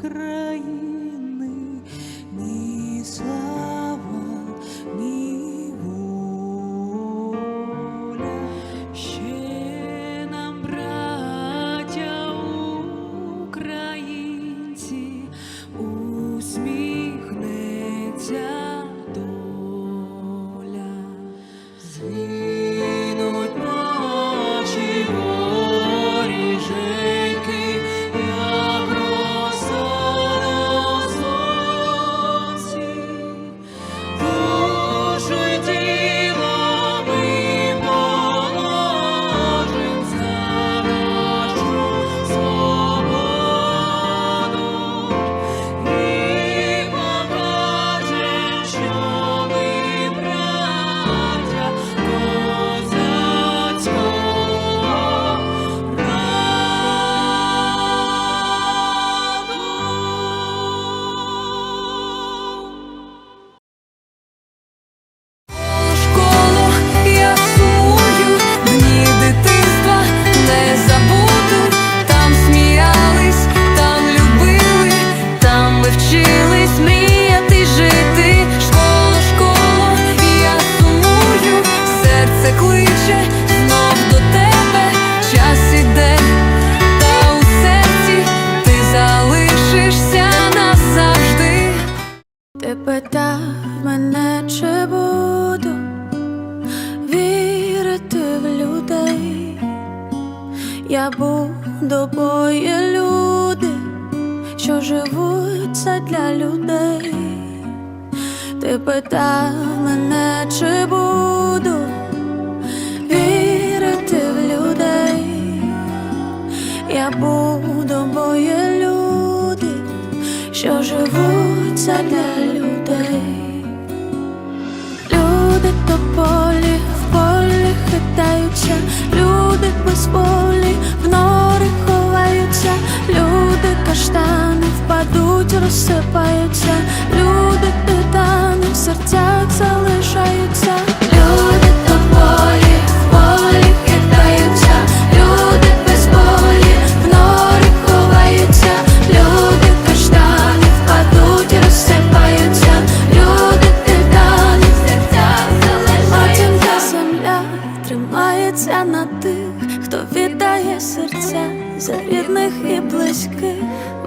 України, ні слава, ні воля. Ще нам, браття українці, усміхнеться доля. Питав мене, чи буду вірити в людей. Я буду, бо є люди, що живуть для людей. Ти питав мене, чи буду вірити в людей. Я буду, бо є люди, що живуть для людей. Волі в нори ховаються, люди каштани впадуть, розсипаються,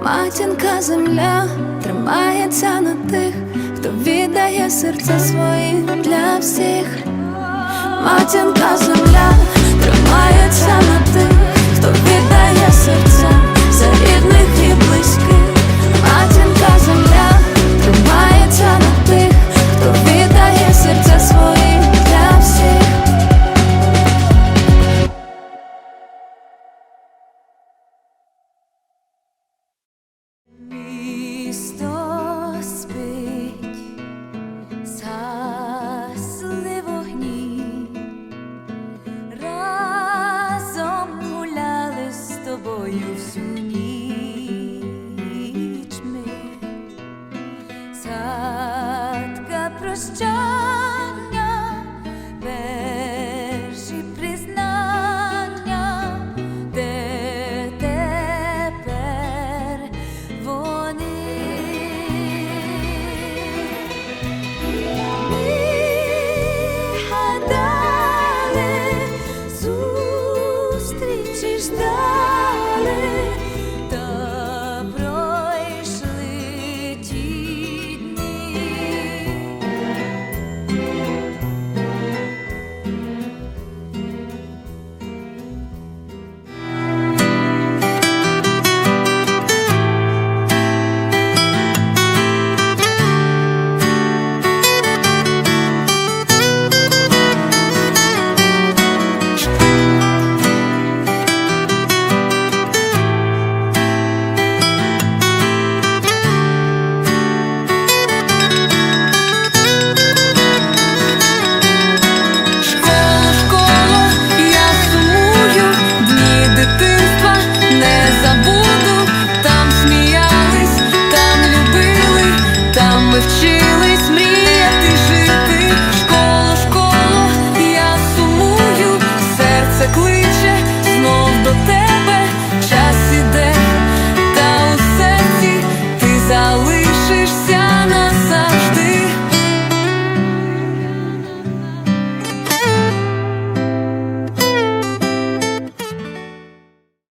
Матінка земля тримається на тих, хто віддає серце свої для всіх. Матінка земля тримається на тих, хто віддає серця посадка прощай.